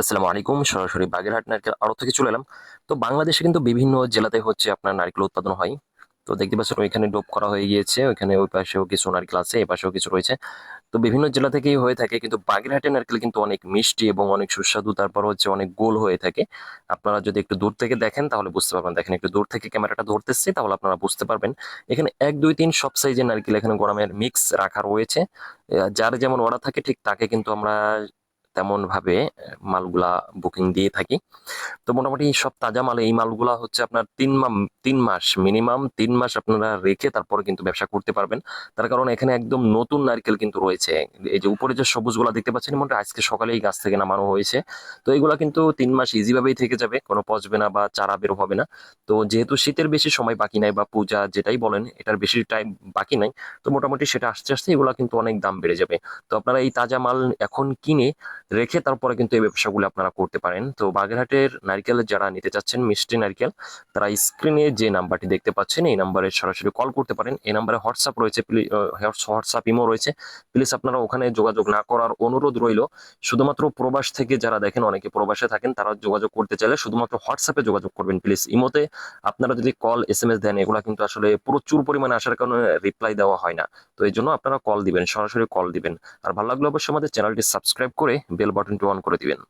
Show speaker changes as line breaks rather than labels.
আসসালামু আলাইকুম। সরাসরি বাগেরহাট নারকেল আড়ত থেকে চলে এলাম। তো বাংলাদেশে কিন্তু বিভিন্ন জেলাতে হচ্ছে আপনার নারকেল উৎপাদন হয়। তো দেখতে পাচ্ছেন ওইখানে ডোপ করা হয়ে গিয়েছে। ওইখানে ওই পাশেও কিছু নারকেল আছে এই পাশেও কিছু রয়েছে। তো বিভিন্ন জেলা থেকেই হয়ে থাকে, কিন্তু বাগেরহাটের নারকেল কিন্তু অনেক মিষ্টি এবং অনেক সুস্বাদু, তারপর হচ্ছে অনেক গোল হয়ে থাকে। আপনারা যদি একটু দূর থেকে দেখেন, তাহলে বুঝতে পারবেন। দেখেন, একটু দূর থেকে ক্যামেরাটা ধরতেছি, তাহলে আপনারা বুঝতে পারবেন। এখানে এক, দুই, তিন সব সাইজের নারকেল এখানে গরমের মিক্স রাখা রয়েছে। যার যেমন অর্ডার থাকে, ঠিক তাকে কিন্তু আমরা তেমন ভাবে মালগুলা বুকিং দিয়ে থাকি। তো মোটামুটি সব তাজা মাল, এই মালগুলা হচ্ছে আপনার তিন তিন মাস মিনিমাম তিন মাস আপনারা রেখে তারপরে কিন্তু ব্যবসা করতে পারবেন। তার কারণ এখানে একদম নতুন নারকেল কিন্তু রয়েছে। এই যে উপরে যে সবুজগুলা দেখতে পাচ্ছেন, মোটামুটি আজকে সকালে এই গাছ থেকে নামানো হয়েছে। তো এইগুলা কিন্তু তিন মাস ইজি ভাবেই থেকে যাবে, কোনো পচবে না বা চারা বের হবে না। তো যেহেতু শীতের বেশি সময় বাকি নাই বা পূজা যেটাই বলেন, এটার বেশি টাইম বাকি নাই, তো মোটামুটি সেটা আস্তে আস্তে এগুলা কিন্তু অনেক দাম বেড়ে যাবে। তো আপনারা এই তাজা মাল এখন কিনে রেখে তারপরে কিন্তু এই ব্যবসাগুলো আপনারা করতে পারেন। তো বাগেরহাটের নারকেল যারা নিতে চাচ্ছেন, মিষ্টি নারিকেল, তারা স্ক্রিনে যে নাম্বারটি দেখতে পাচ্ছেন, এই নাম্বারে সরাসরি কল করতে পারেন। এই নাম্বারে হোয়াটসঅ্যাপ রয়েছে হোয়াটসঅ্যাপ ইমো রয়েছে। প্লিজ আপনারা ওখানে যোগাযোগ না করার অনুরোধ রইল। শুধুমাত্র প্রবাস থেকে যারা দেখেন, অনেকে প্রবাসে থাকেন, তারা যোগাযোগ করতে চাইলে শুধুমাত্র হোয়াটসঅ্যাপে যোগাযোগ করবেন। প্লিজ ইমোতে আপনারা যদি কল এস এম এস দেন, এগুলা কিন্তু আসলে প্রচুর পরিমাণে আসার কারণে রিপ্লাই দেওয়া হয় না। তো এই জন্য আপনারা কল দিবেন, সরাসরি কল দিবেন। আর ভালো লাগলে অবশ্যই আমাদের চ্যানেলটি সাবস্ক্রাইব করে বেল বাটনটি অন করে দিবেন।